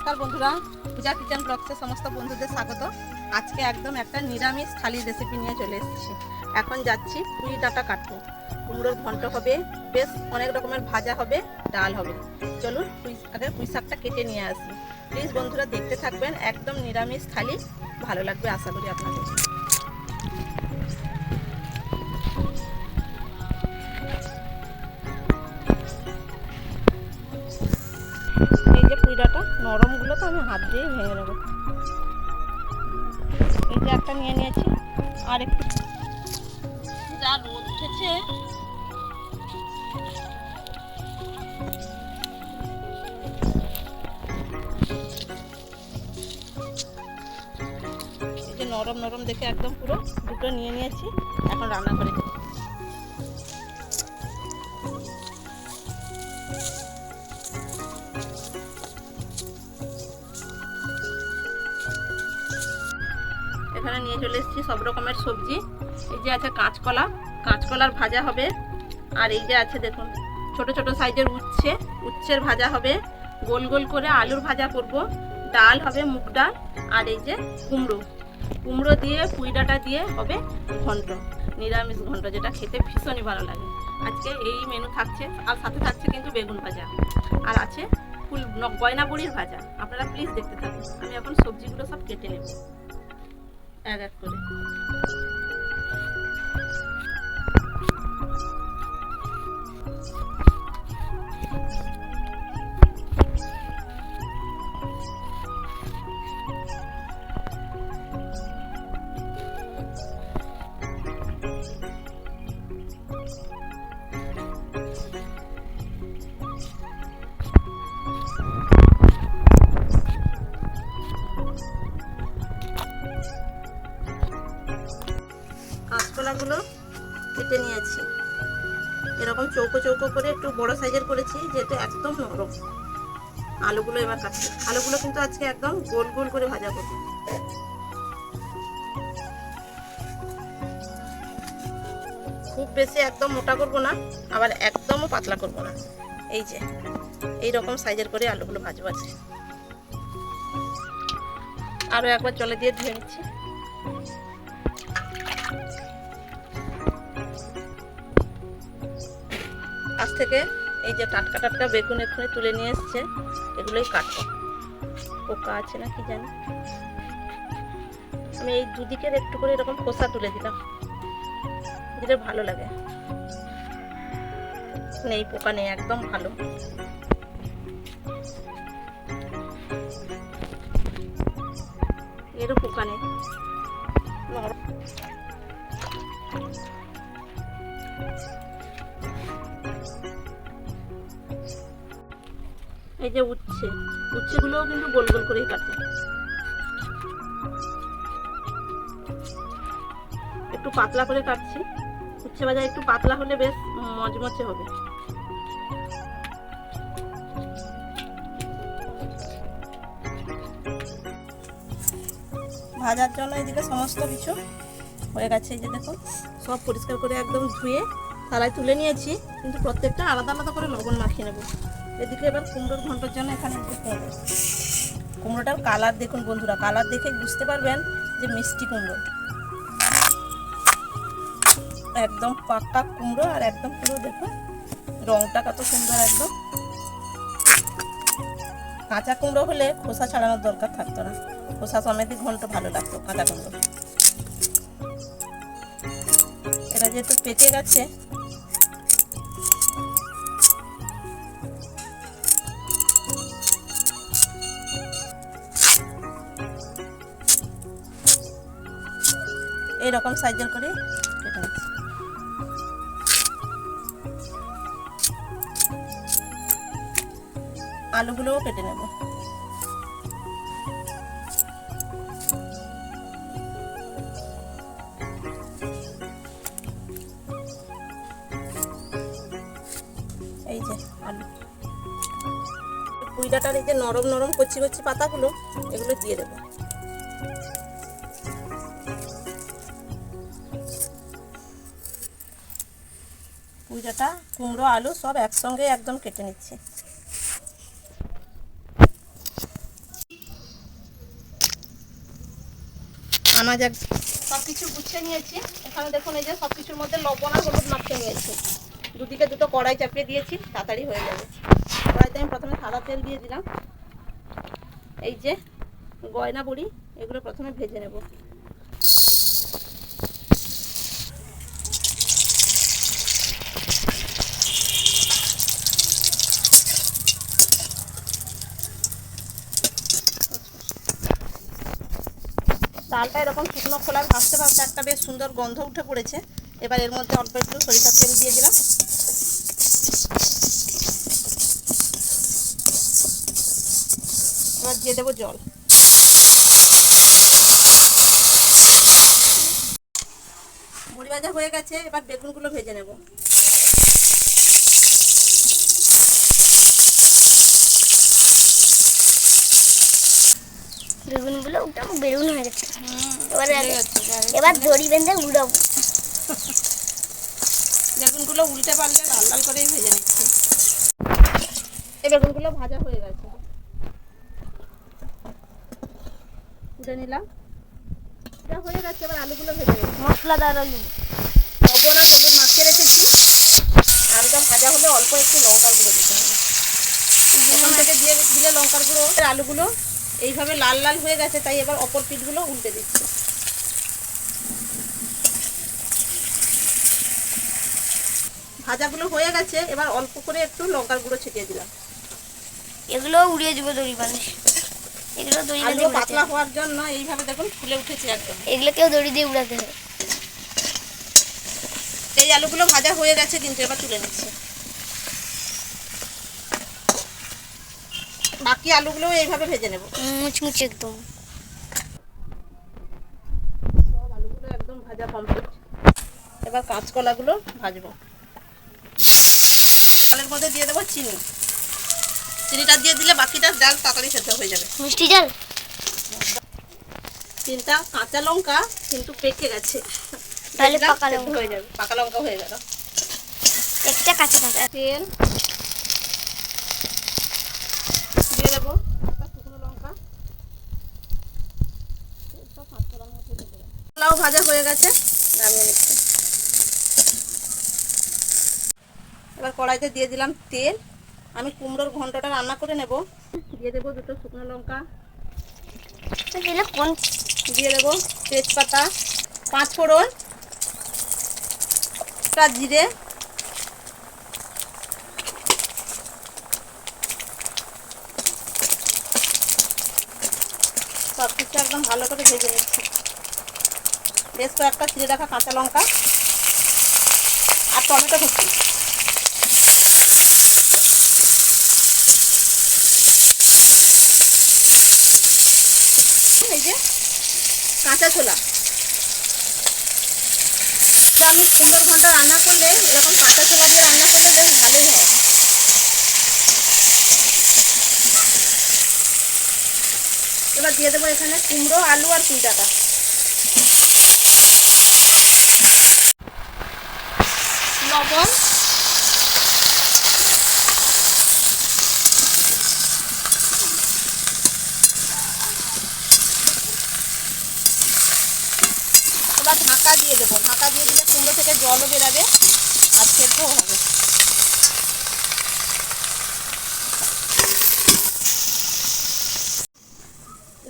নমস্কার বন্ধুরা, পূজা কিচেন ব্লগসে সমস্ত বন্ধুদের স্বাগত। আজকে একদম একটা নিরামিষ থালির রেসিপি নিয়ে চলে এসেছি। এখন যাচ্ছি পুরি ডাটা কাটতে। কুমড়োর ঘন্ট হবে, বেশ অনেক রকমের ভাজা হবে, ডাল হবে। চলুন আগে পুঁই শাকটা কেটে নিয়ে আসি। প্লিজ বন্ধুরা দেখতে থাকবেন, একদম নিরামিষ থালি। ভালো লাগবে আশা করি আপনাদের। এই যে পুইডাটা, নরমগুলো তো আমি হাত দিয়ে ভেঙে নেব। এই যে একটা নিয়ে নিয়েছি, আর একটু যা রোদ উঠেছে। নরম নরম দেখে একদম পুরো দুটো নিয়ে নিয়েছি, এখন রান্না করে এখানে নিয়ে চলে এসেছি সব রকমের সবজি। এই যে আছে কাঁচকলা, কাঁচকলার ভাজা হবে। আর এই যে আছে দেখুন, ছোট ছোট সাইজের উচ্ছে, উচ্ছের ভাজা হবে। গোল গোল করে আলুর ভাজা করব। ডাল হবে মুগ ডাল, আর এই যে কুমড়ো। কুমড়ো দিয়ে, পুইডাটা দিয়ে হবে ঘন্ট, নিরামিষ ঘন্ট, যেটা খেতে ভীষণই ভালো লাগে। আজকে এই মেনু থাকছে, আর সাথে থাকছে কিন্তু বেগুন ভাজা। আর আছে ফুল, গয়না বড়ির ভাজা। আপনারা প্লিজ দেখতে থাকুন। আমি এখন সবজিগুলো সব কেটে নেব। এক এক করে চৌকো চৌকো করে একটু বড় সাইজের করেছি, যেহেতু একদম নরম। আলুগুলো এবার কাটছি। আলুগুলো কিন্তু আজকে একদম গোল গোল করে ভাজা করব। খুব বেশি একদম মোটা করব না, আবার একদমও পাতলা করব না। এই যে, এই রকম সাইজের করে আলুগুলো ভাজবো আজকে। আরও একবার জলে দিয়ে ধুয়ে নিচ্ছি। আজ থেকে এই যে টাটকা টাটকা বেগুন এক্ষুনি তুলে নিয়ে এসছে, এগুলোই কাটবো। পোকা আছে না কি জানি। আমি এই দুদিকের একটু করে এরকম খোসা তুলে দিলাম। দিলে ভালো লাগে। নেই পোকা নেই, একদম ভালো। এরও পোকা নেই। যে উচ্ছে। উচ্ছেগুলোও কিন্তু গোল গোল করেই কাটে। একটু পাতলা করে কাটছি। উচ্ছে ভাজা একটু পাতলা হলে বেশ মচমচে হবে। ভাজার জন্য এদিকে সমস্ত কিছু হয়ে গেছে এই যে দেখুন। সব পরিষ্কার করে একদম ধুয়ে থালায় তুলে নিয়েছি। কিন্তু প্রত্যেকটা আলাদা আলাদা করে লবণ মাখিয়ে নেব। এদিকে এবার কুমড়োর ঘণ্টার জন্য এখানে একটু কুমড়ো কুমড়োটার কালার দেখুন বন্ধুরা, কালার দেখে বুঝতে পারবেন যে মিষ্টি কুমড়ো। একদম পাক্কা কুমড়ো আর একদম পুরো দেখুন, রংটা কত সুন্দর একদম। কাঁচা কুমড়ো হলে খোসা ছাড়ানোর দরকার থাকতো না, খোসা সমেতই ঘন্ট ভালো লাগতো কাঁচা কুমড়ো। এটা যেহেতু পেকে গেছে এইরকম সাইজের করে কেটে নিচ্ছি। আলুগুলোও কেটে নেব। এই যে আলু। পুইডাটার এই যে নরম নরম কচি কচি পাতাগুলো, এগুলো দিয়ে দেবো। ডাঁটাটা কুমড়ো আলু সব একসঙ্গে একদম কেটে নিচ্ছি। আনাজ এক সব কিছু গুছিয়ে নিয়েছি। এখানে দেখুন এই যে সব কিছুর মধ্যে লবণ আর হলুদ মাখিয়ে নিয়েছি। দুদিকে দুটো কড়াই চাপিয়ে দিয়েছি তাড়াতাড়ি হয়ে যাবে। কড়াইতে আমি প্রথমে সাদা তেল দিয়ে দিলাম। এই যে গয়না বড়ি এগুলো প্রথমে ভেজে নেব। ডালটা এরকম শুকনো খোলার ভাজতে ভাজতে একটা বেশ সুন্দর গন্ধ উঠে পড়েছে। এবার এর মধ্যে অল্প একটু সরিষার তেল দিয়ে দিলাম। এবার দিয়ে দেবো জল। মুড়ি ভাজা হয়ে গেছে, এবার বেগুনগুলো ভেজে নেব। বেগুনগুলো উঠাবো বেগুন হয়ে গেছে। এবার এবার দড়ি বেঁধে উড়াবো। বেগুনগুলো উল্টে পাল্টে লাল লাল করেই ভেজে নিচ্ছি। এই বেগুনগুলো ভাজা হয়ে গেছে। উঠে নিলাম। এটা হয়ে গেছে এবার আলুগুলো ভেজে মশলাদার আলু। লবণ আর হলুদ মাখিয়ে রেখেছি। আলুটা ভাজা হলে অল্প একটু লঙ্কার গুঁড়ো দিতে হবে। প্রথম থেকে দিয়ে দিলে লঙ্কার গুঁড়ো। আলুগুলো এইভাবে লাল লাল হয়ে গেছে তাই এবার অপর পিঠগুলো উল্টে দিচ্ছি। ভাজাগুলো হয়ে গেছে এবার অল্প করে একটু লঙ্কার গুঁড়ো ছিটিয়ে দিলাম। এগুলো উড়িয়ে দিব দড়ি বাঁধে এগুলো দড়ি আলু পাতলা হওয়ার জন্য এইভাবে দেখুন ফুলে উঠেছে একদম। এগুলোকেও দড়ি দিয়ে উড়াতে হবে। এই আলুগুলো ভাজা হয়ে গেছে কিন্তু এবার তুলে নিচ্ছি। বাকি আলুগুলো এইভাবে ভেজে নেব। মুচমুচে একদম। সব আলুগুলো একদম ভাজা কমপ্লিট এবার কাঁচকলাগুলো ভাজবো। ডালের মধ্যে দিয়ে দেবো চিনি। চিনিটা দিয়ে দিলে বাকিটা ডাল তাড়াতাড়ি সেদ্ধ হয়ে যাবে। মিষ্টি জল? তিনটা কাঁচা লঙ্কা কিন্তু পেকে গেছে। তাহলে পাকা লঙ্কা। হয়ে যাবে। পাকা লঙ্কা হয়ে গেল। একটা কাঁচা কাঁচা তেল দিয়ে দেবো একটা শুকনো লঙ্কা তেলটা পাঁচটা লঙ্কা দিয়ে দেবো। ভাজা হয়ে গেছে। নামিয়ে নিচ্ছি। এবার কড়াইতে দিয়ে দিলাম তেল। আমি কুমড়োর ঘন্টটা রান্না করে নেব। দিয়ে দেবো দুটো শুকনো লঙ্কা। দিলে কোন দিয়ে দেবো তেজপাতা পাঁচ ফোড়ন জিরে। সব কিছু একদম ভালো করে ভেজে নিচ্ছি। বেশ কয়েকটা ছিঁড়ে রাখা কাঁচা লঙ্কা আর টমেটো কুচি। এই যে কাঁচা ছোলা। আমি কুমড়োর ঘণ্টা রান্না করলে এরকম কাঁচা ছোলা দিয়ে রান্না করলে বেশ ভালোই হয়। এবার দিয়ে দেবো এখানে কুমড়ো, আলু আর টাকা লবণ এবার ঢাকা দিয়ে দেবো। ঢাকা দিয়ে দিলে কুমড়ো থেকে জলও বেরাবে আর সেদ্ধও হবে।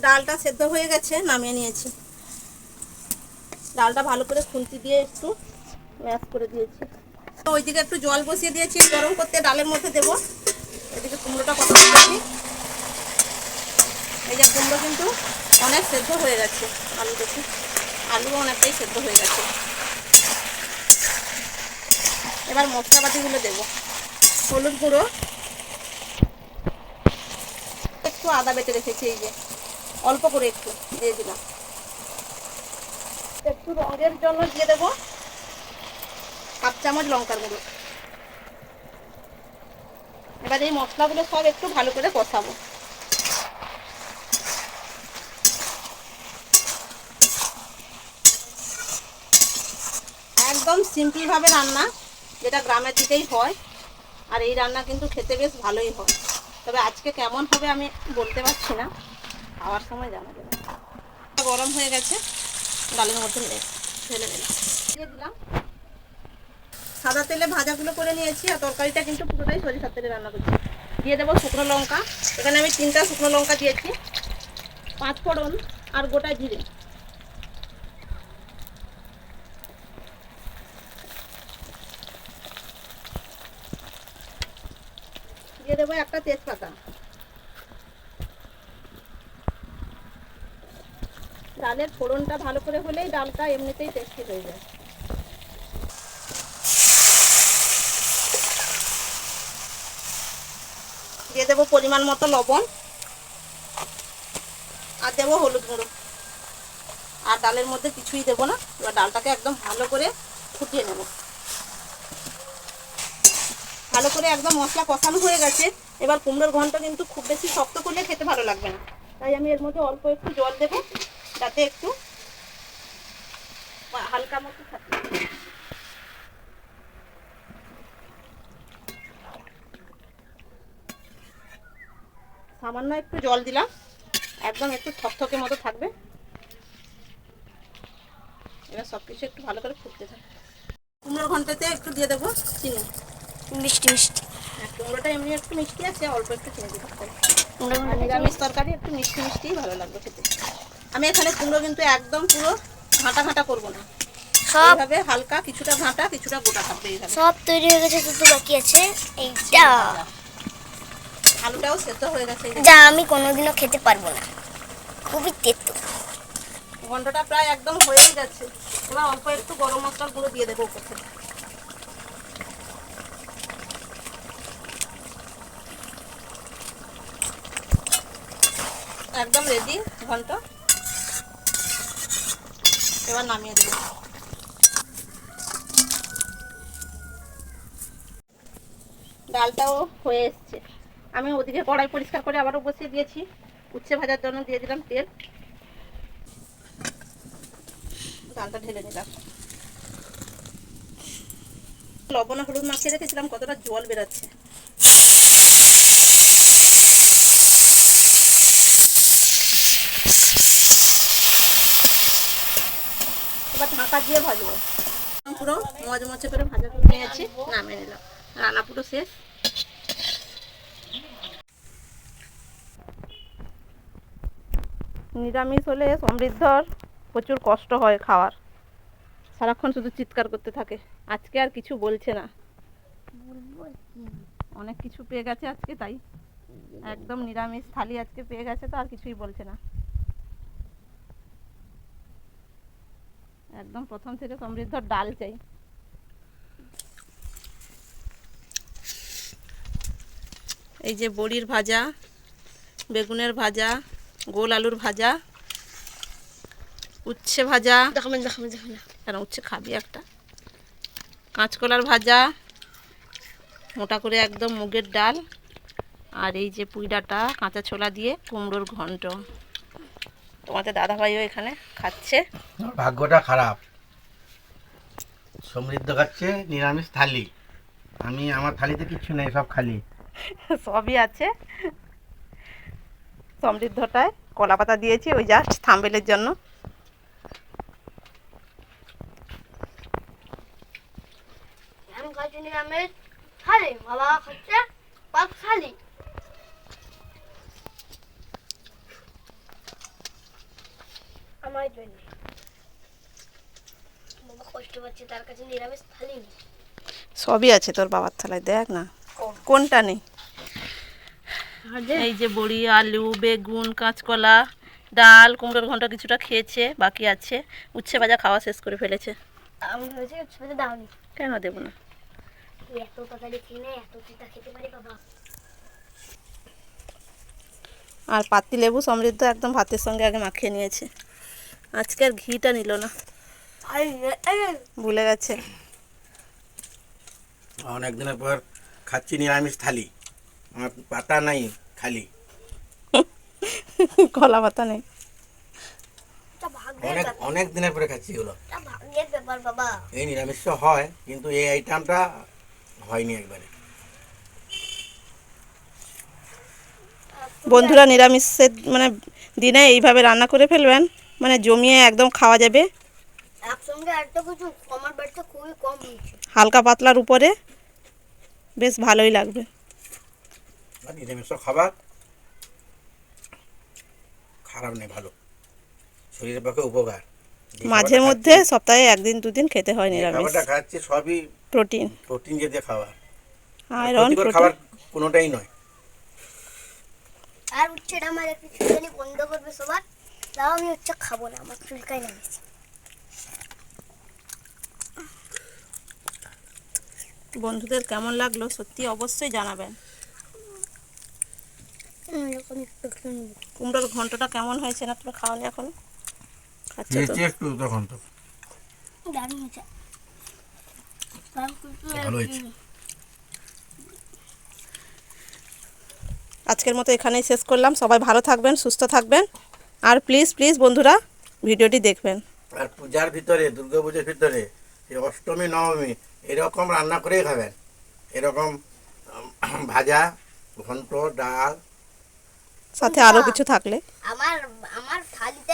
ডালটা সেদ্ধ হয়ে গেছে, নামিয়ে নিয়েছি। ডালটা ভালো করে খুন্তি দিয়ে একটু ম্যাশ করে দিয়েছি। ওইদিকে একটু জল বসিয়ে দিয়েছি গরম করতে ডালের মধ্যে দেবো। এদিকে কুমড়োটা কত দিয়েছি এই যে কুমড়ো কিন্তু অনেক সেদ্ধ হয়ে গেছে আলু দেখি। আলু অনেকটাই সেদ্ধ হয়ে গেছে। এবার মশলাপাতিগুলো দেবো। হলুদ গুঁড়ো। একটু আদা বেটে রেখেছি, এই যে। অল্প করে একটু দিয়ে দিলাম। একটু রঙের জন্য দিয়ে দেবো। হাফ চামচ লঙ্কার গুঁড়ো। এবার এই মশলাগুলো সব একটু ভালো করে কষাবো। একদম সিম্পলভাবে রান্না, যেটা গ্রামের দিকেই হয়, আর এই রান্না কিন্তু খেতে বেশ ভালোই হয়। তবে আজকে কেমন হবে আমি বলতে পারছি না, খাওয়ার সময় জানা যাবে গরম হয়ে গেছে, ডালের মধ্যে দিয়ে দিলাম। সাদা তেলে ভাজাগুলো করে নিয়েছি আর তরকারিটা কিন্তু পুরোটাই সরিষার তেলে রান্না করছি। দিয়ে দেবো শুকনো লঙ্কা। এখানে আমি তিনটা শুকনো লঙ্কা দিয়েছি। পাঁচ ফোড়ন আর গোটা জিরে। দিয়ে দেবো একটা তেজপাতা। ডালের ফোড়নটা ভালো করে হলেই ডালটা এমনিতেই টেস্টি হয়ে যায়। দিয়ে দেবো পরিমাণ মতো লবণ। আর দেবো হলুদ গুঁড়ো। আর ডালের মধ্যে কিছুই দেবো না। এবার ডালটাকে একদম ভালো করে ফুটিয়ে নেব। ভালো করে একদম মশলা কষানো হয়ে গেছে। এবার কুমড়োর ঘন্ট কিন্তু খুব বেশি শক্ত করলে খেতে ভালো লাগবে না। তাই আমি এর মধ্যে অল্প একটু জল দেবো। যাতে একটু হালকা মতো থাকে। সামান্য একটু জল দিলাম। একদম একটু থকথকে মতো থাকবে। এবার সব কিছু একটু ভালো করে ফুটতে থাকবে কুমড়োর ঘন্টাতে একটু দিয়ে দেবো চিনি। মিষ্টি মিষ্টি। কুমড়োটা এমনি একটু মিষ্টি আছে অল্প একটু চিনি দিতে হবে। কুমড়ো নিরামিষ তরকারি একটু মিষ্টি মিষ্টিই ভালো লাগবে খেতে। আমি এখানে কুমড়ো কিন্তু একদম পুরো ঘাঁটা ঘাঁটা করব না। সব এইভাবে হালকা কিছুটা ঘাঁটা কিছুটা গোটা থাকবে সব তৈরি হয়ে গেছে শুধু বাকি আছে। এইটা। আলুটাও সেদ্ধ হয়ে গেছে যা। আমি কোনোদিনও খেতে পারব না। খুবই তেতো। ঘন্টটা প্রায় একদম হয়েই গেছে এবার অল্প একটু গরম মশলার গুঁড়ো দিয়ে দেবো উপর থেকে। একদম রেডি ঘন্ট। এবার নামিয়ে দেবো। ডালটাও হয়ে এসছে। আমি ওদিকে কড়াই পরিষ্কার করে আবারও বসিয়ে দিয়েছি। উচ্ছে ভাজার জন্য দিয়ে দিলাম তেল। ডালটা ঢেলে নিলাম। লবণ হলুদ মাখিয়ে রেখেছিলাম, কতটা জল বেরোচ্ছে। এবার ঢাকা দিয়ে ভাজবো। পুরো মজ মচমচে করে ভাজা করে নিয়েছি, নামিয়ে নিলাম। রান্না পুরো শেষ। নিরামিষ হলে সমৃদ্ধর প্রচুর কষ্ট হয় খাওয়ার। সারাক্ষণ শুধু চিৎকার করতে থাকে। আজকে আর কিছু বলছে না। অনেক কিছু পেয়ে গেছে আজকে তাই। একদম নিরামিষ থালি আজকে পেয়ে গেছে তো আর কিছুই বলছে না। একদম প্রথম থেকে সমৃদ্ধর ডাল চাই। এই যে বড়ির ভাজা, বেগুনের ভাজা গোল আলুর ভাজা উচ্ছে ভাজা। কেন উচ্ছে খাবি একটা? কাঁচকলার ভাজা মোটা করে একদম মুগের ডাল আর এই যে পুঁই ডাঁটা কাঁচা ছোলা দিয়ে কুমড়োর ঘন্ট। তোমাদের দাদাভাইও এখানে খাচ্ছে। ভাগ্যটা খারাপ। সমৃদ্ধ খাচ্ছে নিরামিষ থালি। আমি আমার থালিতে কিচ্ছু নেই সব খালি। সবই আছে। সমৃদ্ধটায় কলা পাতা দিয়েছি ওই জাস্ট থাম্বেলের জন্য। বাবা খাচ্ছে পাক আমার জন্য। বাবা কষ্ট পাচ্ছে তার কাছে নিরামিষ থালি নেই। সবই আছে তোর বাবার থালায় দেখ না। কোনটা নেই? এই যে বড়ি আলু বেগুন কাঁচকলা ডাল কুমড়োর ঘণ্টা কিছুটা খেয়েছে বাকি আছে। উচ্ছে ভাজা খাওয়া শেষ করে ফেলেছে। আমি ভেবেছি ছোটো দাওনি। কেন দেবো না? এত তরকারি কিনে এত চিতা খেতে পারি বাবা। আর পাতি লেবু সমৃদ্ধ একদম ভাতের সঙ্গে আগে মাখিয়ে নিয়েছে। আজকে আর ঘিটা নিল না। ভুলে গেছে। অনেক দিনের পর খাচ্ছি নিরামিষ থালি। আমার পাতা নাই খালি। কলা পাতা নেই। অনেক অনেক দিনের পরে খাচ্ছি এগুলো। এই নিরামিষ হয় কিন্তু এই আইটেমটা হয়নি একবারে। বন্ধুরা নিরামিষের মানে দিনে এইভাবে রান্না করে ফেলবেন মানে জমিয়ে একদম খাওয়া যাবে। হালকা পাতলার উপরে বেশ ভালোই লাগবে। নিরামিষ খাবার। খারাপ নেই ভালো। শরীরের পক্ষে উপকার। মাঝে মধ্যে সপ্তাহে একদিন দুদিন খেতে হয় নিরামিষ। খাবারটা খাচ্ছি সবই প্রোটিন। প্রোটিন জাতীয় খাবার। আয়রন প্রোটিন খাবার কোনোটাই নয়। আর উচ্ছেটা আমার একটু চুলকানি বন্ধ করবে সবার। তাও আমি উচ্ছে খাব না আমার চুলকাই না বন্ধুদের কেমন লাগল সত্যি অবশ্যই জানাবেন এরকম একটু একটু নেব। কুমড়োর ঘন্টটা কেমন হয়েছে না তোমরা খাওয়ানি এখন? একটু তখন তো ভালো হয়েছে। আজকের মতো এখানেই শেষ করলাম। সবাই ভালো থাকবেন সুস্থ থাকবেন। আর প্লিজ প্লিজ বন্ধুরা ভিডিওটি দেখবেন। আর পূজার ভিতরে দুর্গা পুজোর ভিতরে অষ্টমী নবমী এরকম রান্না করেই খাবেন। এরকম ভাজা ঘন্ট ডাল সাথে আরও কিছু থাকলে। আমার আমার থালিতে